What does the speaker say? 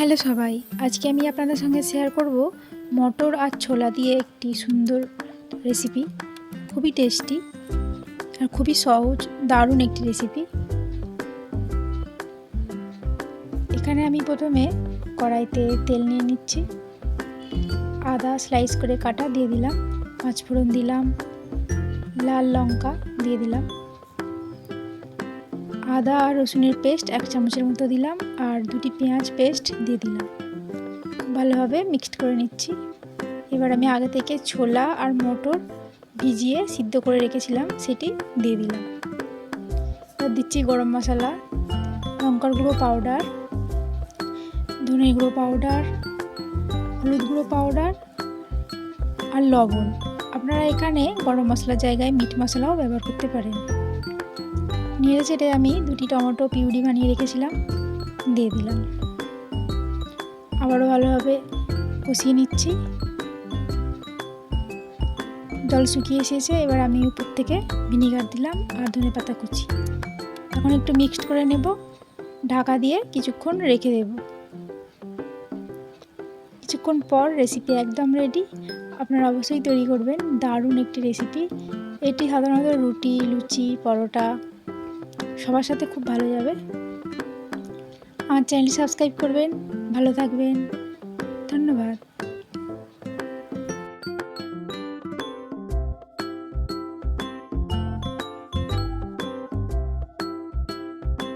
Hello সবাই, আজকে আমি আপনাদের সঙ্গে শেয়ার করব মটর আর ছোলা দিয়ে একটি সুন্দর রেসিপি খুবই টেস্টি আর খুবই সহজ, দারুণ একটি রেসিপি এখানে আমি প্রথমে কড়াইতে তেল নিয়ে নিচ্ছি। আদা স্লাইস করে কাটা দিয়ে দিলাম, পাঁচফোড়ন দিলাম, লাল লঙ্কা দিয়ে দিলাম। আদা আর রসুনের পেস্ট এক চামচের মতো দিলাম আর দুটি পেঁয়াজ পেস্ট দিয়ে দিলাম। ভালোভাবে মিক্সড করে নিচ্ছি। এবার আমি আগে থেকে ছোলা আর মটর ভিজিয়ে সিদ্ধ করে রেখেছিলাম, সেটি দিয়ে দিলাম। এবার দিচ্ছি গরম মশলা, লঙ্কার গুঁড়ো পাউডার, ধনে গুঁড়ো পাউডার, হলুদ গুঁড়ো পাউডার আর লবণ। আপনারা এখানে গরম মশলার জায়গায় মিট মশলাও ব্যবহার করতে পারেন। নেড়ে চেড়ে আমি দুটি টমেটো পিউরি বানিয়ে রেখেছিলাম, দিয়ে দিলাম। আবারও ভালোভাবে কষিয়ে নিচ্ছি। জল শুকিয়ে এসেছে, এবার আমি উপর থেকে ভিনিগার দিলাম আর ধনে পাতা কুচি। এখন একটু মিক্সড করে নেব, ঢাকা দিয়ে কিছুক্ষণ রেখে দেব। কিছুক্ষণ পর রেসিপি একদম রেডি। আপনারা অবশ্যই তৈরি করবেন, দারুণ একটি রেসিপি। এটি সাধারণত রুটি, লুচি, পরোটা সবার সাথে খুব ভালো যাবে। আমার চ্যানেলটি সাবস্ক্রাইব করবেন ভালো থাকবেন। ধন্যবাদ।